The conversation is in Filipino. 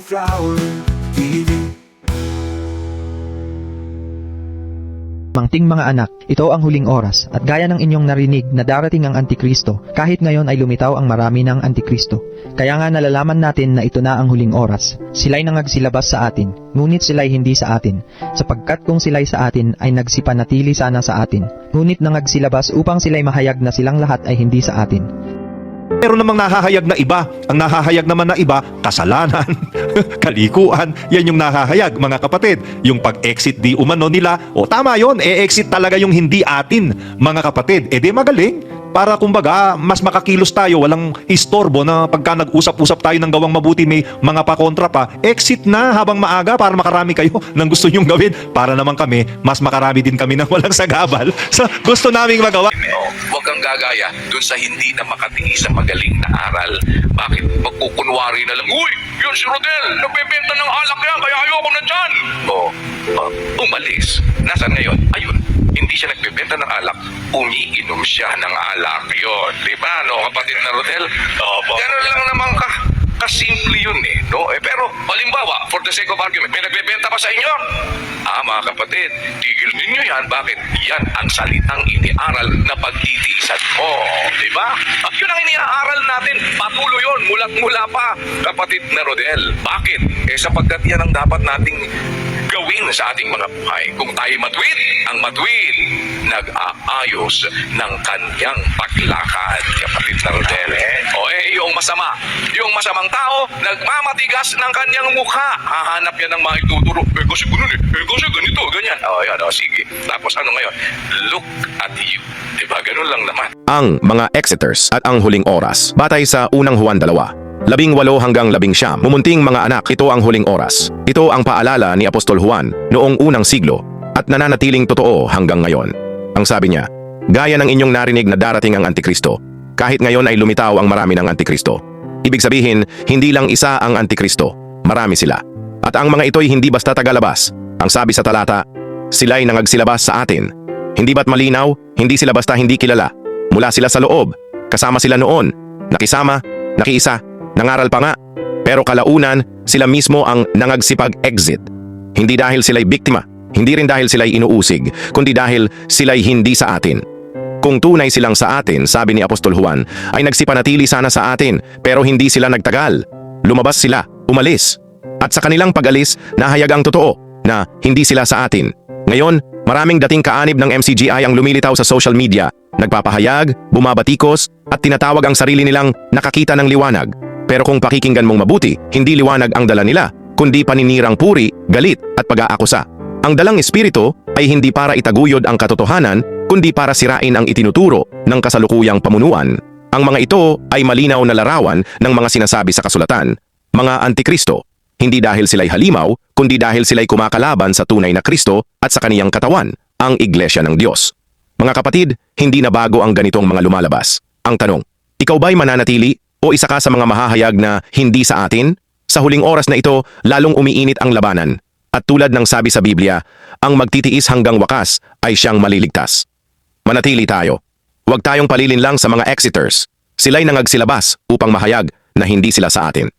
Flower TV Mangting mga anak, ito ang huling oras at gaya ng inyong narinig na darating ang Antikristo, kahit ngayon ay lumitaw ang marami ng Antikristo. Kaya nga nalalaman natin na ito na ang huling oras. Sila'y nangagsilabas sa atin, ngunit sila'y hindi sa atin, sapagkat kung sila'y sa atin ay nagsipanatili sana sa atin, ngunit nangagsilabas upang sila'y mahayag na silang lahat ay hindi sa atin. Meron namang nahahayag na iba. Ang nahahayag naman na iba, kasalanan, kalikuan. Yan yung nahahayag, mga kapatid. Yung pag-exit di umano nila, o tama yon e-exit talaga yung hindi atin, mga kapatid. E di magaling. Para kumbaga, mas makakilos tayo, walang istorbo na pagka nag-usap-usap tayo ng gawang mabuti, may mga pakontra pa, exit na habang maaga para makarami kayo ng gusto nyong gawin. Para naman kami, mas makarami din kami ng walang sagabal sa gusto naming magawa. Huwag kang gagaya dun sa hindi na makatiis sa magaling na aral. Bakit magkukunwari na lang, Uy, yun si Rodel, nagbebenta ng alak yan, kaya ayoko na dyan. Oh, oh, umalis. Nasaan ngayon? Ayun, hindi siya nagbebenta ng alak, umiinom siya ng alak. Yun, di ba, no, kapatid na Rodel? Opo. Ganun lang naman ka. Kasimple yun eh, no? Eh, pero, halimbawa, for the sake of argument, may nagbebenta pa sa inyo? Ah, mga kapatid, tigil ninyo yan. Bakit? Yan ang salitang iniaral na pagtitiisan mo. Di ba? At yun ang iniaaral natin. Patuloy yun, mulat-mula pa, kapatid na Rodel. Bakit? Eh, sapagkat yan ang dapat nating gawin sa ating mga buhay. Kung tayo matuwid, ang matuwid nag-aayos ng kanyang paglakad. Kapatid na Rodel. O eh, yung masama. Yung masamang tao, nagmamatigas ng kanyang mukha. Hahanap yan ng mga ituturo. Eh, kasi ganun eh. Eh, kasi ganito, ganyan. O, yan, o, sige. Tapos ano ngayon? Look at you. Diba? Ganun lang naman. ang mga Exeters at ang huling oras. Batay sa unang Juan 2. Labing walo hanggang labing siyam. Mumunting mga anak, ito ang huling oras. Ito ang paalala ni Apostol Juan noong unang siglo at nananatiling totoo hanggang ngayon. Ang sabi niya, gaya ng inyong narinig na darating ang Antikristo, kahit ngayon ay lumitaw ang marami ng Antikristo. Ibig sabihin, hindi lang isa ang Antikristo, marami sila. At ang mga ito'y hindi basta tagalabas. Ang sabi sa talata, sila'y nangagsilabas sa atin. Hindi ba't malinaw? Hindi sila basta hindi kilala. Mula sila sa loob. Kasama sila noon. Nakisama, nakiisa, nangaral pa nga. Pero kalaunan, sila mismo ang nangagsipag-exit. Hindi dahil sila'y biktima, hindi rin dahil sila'y inuusig, kundi dahil sila'y hindi sa atin. Kung tunay silang sa atin, sabi ni Apostol Juan, ay nagsipanatili sana sa atin, pero hindi sila nagtagal. Lumabas sila, umalis. At sa kanilang pag-alis, nahayag ang totoo na hindi sila sa atin. Ngayon, maraming dating kaanib ng MCGI ang lumilitaw sa social media, nagpapahayag, bumabatikos, at tinatawag ang sarili nilang nakakita ng liwanag. Pero kung pakikinggan mong mabuti, hindi liwanag ang dala nila, kundi paninirang puri, galit, at pag-aakusa. Ang dalang espiritu ay hindi para itaguyod ang katotohanan, kundi para sirain ang itinuturo ng kasalukuyang pamunuan. Ang mga ito ay malinaw na larawan ng mga sinasabi sa kasulatan, mga antikristo, hindi dahil sila'y halimaw, kundi dahil sila'y kumakalaban sa tunay na Kristo at sa kaniyang katawan, ang Iglesia ng Diyos. Mga kapatid, hindi na bago ang ganitong mga lumalabas. Ang tanong, ikaw ba'y mananatili o isa ka sa mga mahahayag na hindi sa atin? Sa huling oras na ito, lalong umiinit ang labanan. At tulad ng sabi sa Biblia, ang magtitiis hanggang wakas ay siyang maliligtas. Manatili tayo. Huwag tayong palilin lang sa mga exiters. Sila'y nangagsilabas upang mahayag na hindi sila sa atin.